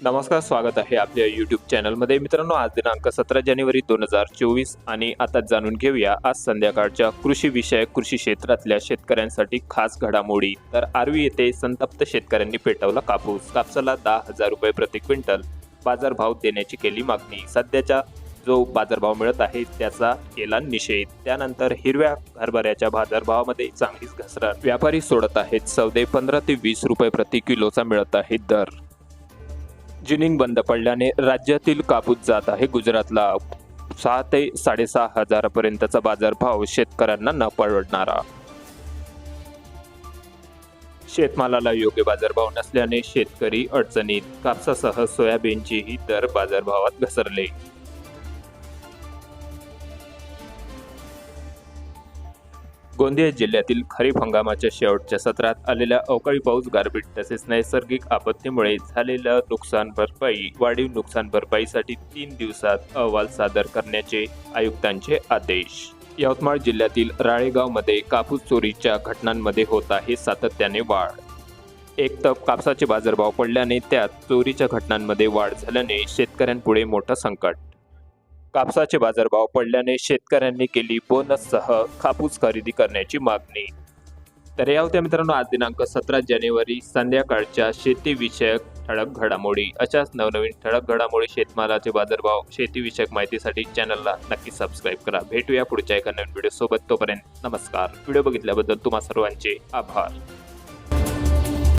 नमस्कार स्वागत आहे आपल्या यूट्यूब चॅनलमध्ये मित्रांनो आज दिनांक सतरा जानेवारी दोन हजार चोवीस आणि आता जाणून घेऊया आज संध्याकाळच्या कृषीविषयक कृषी क्षेत्रातल्या शेतकऱ्यांसाठी खास घडामोडी. तर आर्वी येथे संतप्त शेतकऱ्यांनी पेटवला कापूस. कापसाला दहा हजार रुपये प्रति क्विंटल बाजारभाव देण्याची केली मागणी. सध्याच्या जो बाजारभाव मिळत आहे त्याचा केला निषेध. त्यानंतर हिरव्या हरभऱ्याच्या बाजारभावामध्ये चांगलीच घसरण. व्यापारी सोडत आहेत. सौदे पंधरा ते वीस रुपये प्रति किलोचा मिळत आहे दर. जिनिंग बंद पडल्याने राज्यातील कापूस जात आहे. गुजरातला सहा ते साडेसहा हजारापर्यंतचा बाजारभाव शेतकऱ्यांना न परवडणारा. शेतमालाला योग्य बाजारभाव नसल्याने शेतकरी अडचणीत. कापसासह सोयाबीनचेही दर बाजारभावात घसरले. गोंदिया जिल्ह्यातील खरीप हंगामाच्या शेवटच्या सत्रात आलेल्या अवकाळी पाऊस गारपीट तसेच नैसर्गिक आपत्तीमुळे झालेलं नुकसान भरपाई वाढीव नुकसान भरपाईसाठी तीन दिवसात अहवाल सादर करण्याचे आयुक्तांचे आदेश. यवतमाळ जिल्ह्यातील राळेगावमध्ये कापूस चोरीच्या घटनांमध्ये होत आहे सातत्याने वाढ. एक तप कापसाचे बाजारभाव पडल्याने त्यात चोरीच्या घटनांमध्ये वाढ झाल्याने शेतकऱ्यांपुढे मोठं संकट. कापसाचे बाजारभाव पडल्याने शेतकऱ्यांनी केली बोनससह कापूस खरेदी करण्याची मागणी. तर या होत्या मित्रांनो आज दिनांक सतरा जानेवारी संध्याकाळच्या शेतीविषयक ठळक घडामोडी. अशाच नवनवीन ठळक घडामोडी शेतमालाचे बाजारभाव शेतीविषयक माहितीसाठी चॅनलला नक्की सबस्क्राईब करा. भेटूया पुढच्या एका नवीन व्हिडिओ सोबत. तोपर्यंत नमस्कार. व्हिडिओ बघितल्याबद्दल तुम्हा सर्वांचे आभार.